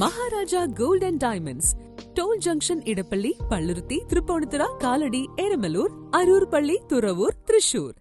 Maharaja gold and diamonds. Toll junction Edappally Palluruthy Tripunithura Kalady Eramalloor Aroor Palli Thuravoor Thrissur.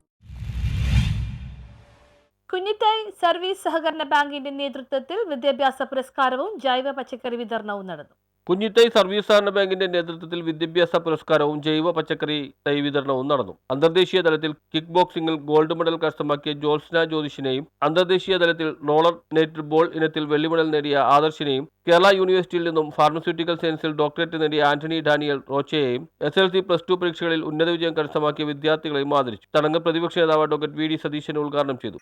കുഞ്ഞിത്തായ് service സഹകരണ ബാങ്കിന്റെ നേതൃത്വത്തിൽ വിദ്യാഭ്യാസ പുരസ്കാരവും ജൈവ പച്ചക്കറി വിതരണവും നടന്നു. കുഞ്ഞിത്തൈ സർവീസ് സഹകരണ ബാങ്കിന്റെ നേതൃത്വത്തിൽ വിദ്യാഭ്യാസ പുരസ്കാരവും ജൈവ പച്ചക്കറി തൈ വിതരണവും നടന്നു. അന്തർദേശീയ തലത്തിൽ കിക്ക് ബോക്സിംഗിൽ ഗോൾഡ് മെഡൽ കരസ്ഥമാക്കിയ ജോത്സ്ന ജ്യോതിഷിനെയും അന്തർദേശീയ തലത്തിൽ റോളർ നെറ്റ് ബോൾ ഇനത്തിൽ വെള്ളി മെഡൽ നേടിയ ആദർശിനെയും കേരള യൂണിവേഴ്സിറ്റിയിൽ നിന്നും ഫാർമസ്യൂട്ടിക്കൽ സയൻസിൽ ഡോക്ടറേറ്റ് നേടിയ Antony Daniel റോച്ചയെയും S L C plus two പരീക്ഷകളിൽ ഉന്നത വിജയം കരസ്ഥമാക്കിയ വിദ്യാർത്ഥികളെയും ആദരിച്ചു. ചടങ്ങ് പ്രതിപക്ഷ നേതാവ് ഡോക്ടർ വി ഡി സതീശൻ ഉദ്ഘാടനം ചെയ്തു.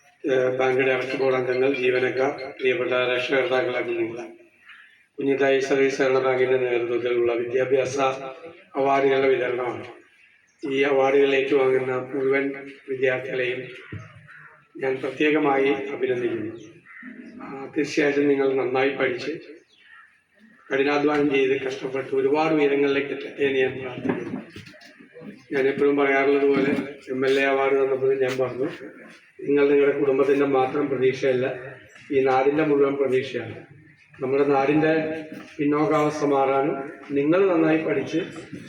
ബാങ്ക് ബോർഡ് അംഗങ്ങൾ ജീവനക്കാർ പ്രിയപ്പെട്ട രക്ഷകർത്താക്കളെ കുഞ്ഞിത്തായി സർവീസ് സഹകരണ ബാങ്കിന്റെ നേതൃത്വത്തിലുള്ള വിദ്യാഭ്യാസ അവാർഡുകളുടെ വിതരണമാണ്. ഈ അവാർഡുകൾ ഏറ്റുവാങ്ങുന്ന മുഴുവൻ വിദ്യാർത്ഥികളെയും ഞാൻ പ്രത്യേകമായി അഭിനന്ദിക്കുന്നു. തീർച്ചയായിട്ടും നിങ്ങൾ നന്നായി പഠിച്ച് കഠിനാധ്വാനം ചെയ്ത് കഷ്ടപ്പെട്ട് ഒരുപാട് ഉയരങ്ങളിലേക്ക് എത്തട്ടെ എന്ന് ഞാൻ പ്രാർത്ഥിക്കുന്നു. ഞാൻ എപ്പോഴും പറയാറുള്ളത് പോലെ എം എൽ എ അവാർഡ് തന്നപ്പോൾ ഞാൻ പറഞ്ഞു നിങ്ങൾ നിങ്ങളുടെ കുടുംബത്തിന്റെ മാത്രം പ്രതീക്ഷയല്ല ഈ നാടിന്റെ മുഴുവൻ പ്രതീക്ഷയാണ്. നമ്മുടെ നാടിന്റെ പിന്നോക്കാവസ്ഥ മാറാനും നിങ്ങൾ നന്നായി പഠിച്ച്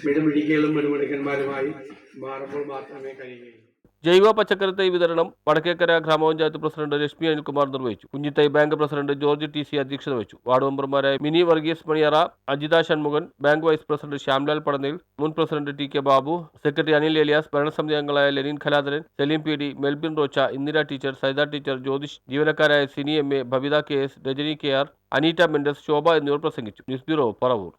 മിടുമിടിക്കലും മിടുമിടുക്കന്മാരുമായി മാറുമ്പോൾ മാത്രമേ കഴിയുകയുള്ളൂ. ജൈവ പച്ചക്കറി തൈ വിതരണം വടക്കേക്കര ഗ്രാമപഞ്ചായത്ത് പ്രസിഡന്റ് രശ്മി അനിൽകുമാർ നിർവഹിച്ചു. Kunjithai bank president George T C അധ്യക്ഷത വഹിച്ചു. വാർഡ് മെമ്പർമാരായ Mini Varghese Maniyara Ajitha Shanmukhan bank vice president Shyamlal Padanayil മുൻ president T K Babu secretary Anil Elias ഭരണസമിതി അംഗങ്ങളായ Lenin Khaladharan Salim P D Melbin Rocha Indira teacher Saida teacher Jyothish ജീവനക്കാരായ Sini M A Bhavitha K S Rajani K R Aneeta Mendes Shobha എന്നിവർ പ്രസംഗിച്ചു. News bureau Paravur.